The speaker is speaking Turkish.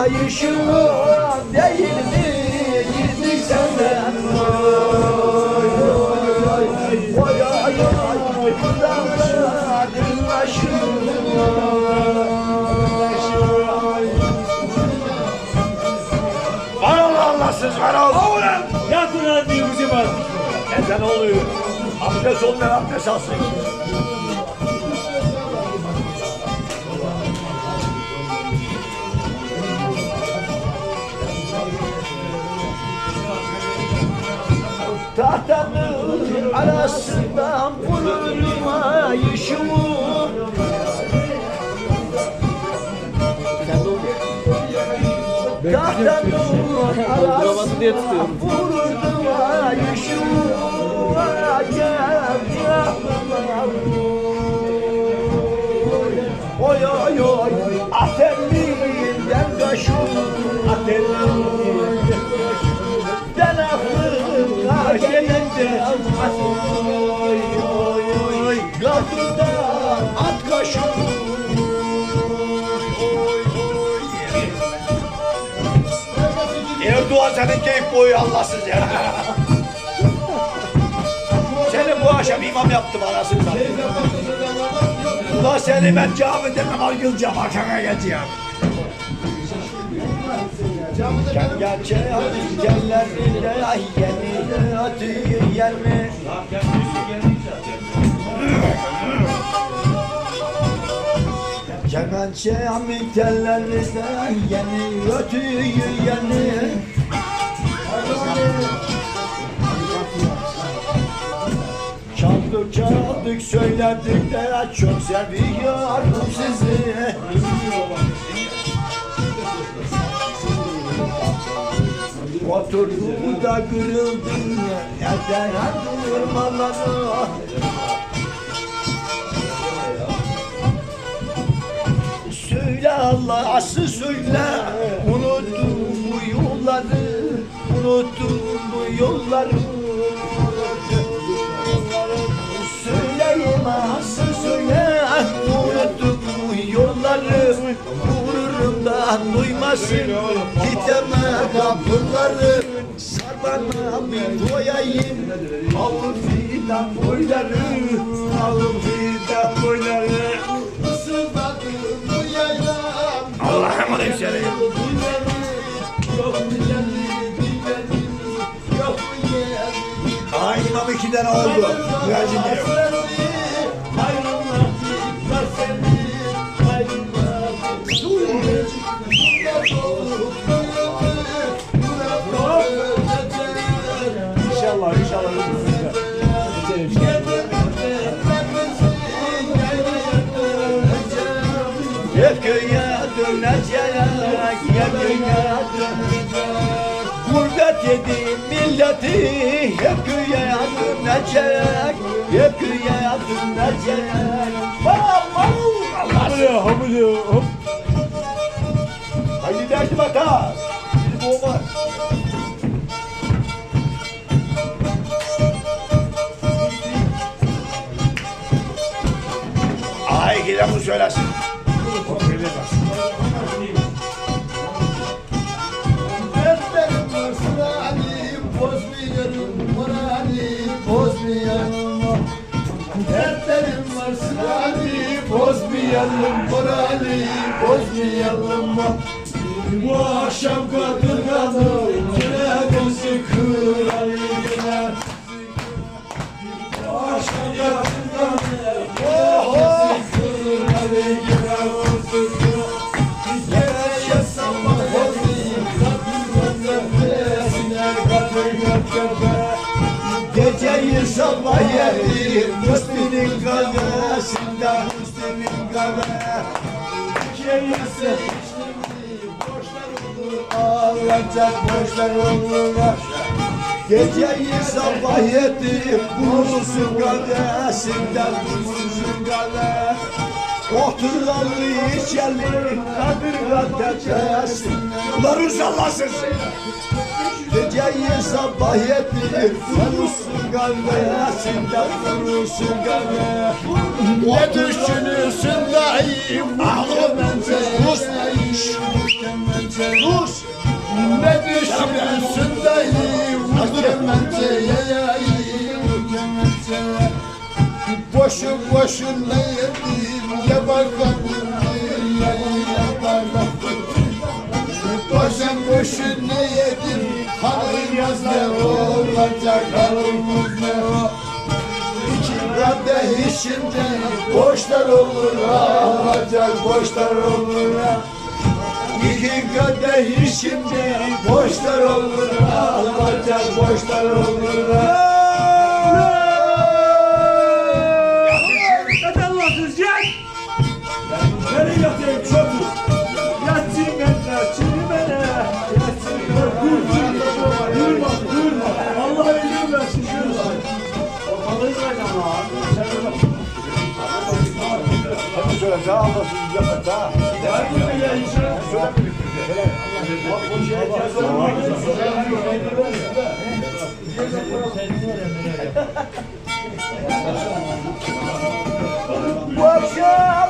Ayışım değil mi gizli senden Oy oy oy Oy oy oy Dağların Var ol Allahsız var ol. Ulan yatın lan diyor bizim var. Neden oluyor? Abdest olmayan abdest alsın. Tahtanın arasından vururum ayışımı Tahtanın arasından vururdum ayışımı Oy oy oy senin keyif boyu Allahsız ya. Seni bu akşam imam yaptım anasını satayım. Ulan seni ben camide namaz kılacağım arkana geleceğim. Gel gerçeği gellerinde ay yeni atıyor yer mi? Kemençe amin tellerinde yeni ötüyor yeni Çaldık çaldık söyledik de çok seviyorum sizi. Oturdu da kırıldı Nereden durmaları Söyle Allah asıl söyle. Unuttum bu yolları Unuttum bu yolları. Söyleyeyim asıl söyle. Unuttum bu yolları. Vururum da duymasın Giteme kapıları Sar bana bir doyayım Alın fidan boyları. Alın fidan boyları. Bu yaylam Allah'ım olayım tane oldu. Müezzin diyor. İnşallah inşallah. Hep köye dönecek, hep köye dönecek. Gurbet yedi milleti, hep köye dönecek, hep köye dönecek. Aman Allah! Hamile hamile hop. Haydi derdim hata. Bizim olmaz. Ay giden bu söylesin. Bozmayalım. Dertlerim varsa hani bozmayalım, morali bozmayalım. Bu akşam kadın kadın Sabah yedim, Müslüm'ün kahvesinde, Müslüm'ün kahve. Geceyi boşlar olur, ağlayacak boşlar olur. Geceyi sabah yedim, Bulursun kahvesinde, bulursun kahve. Oturlarlı yeşerli kadırga tepesin Bunların sallasın Geceyi sabah yetilir Vurursun karnesinde vurursun karne Ne düşünürsün dayım Aklım ah, ense Sus. Sus. Ne düşünürsün dayım Aklım ense Boşun boşun ne Boşuna yedim Hanımız ne olacak? Hanımız ne İki kadeh şimdi boşlar olur alacak boşlar olur. İki kadeh şimdi boşlar olur alacak boşlar olur daha anlasın yapar daha. Şey. Bu akşam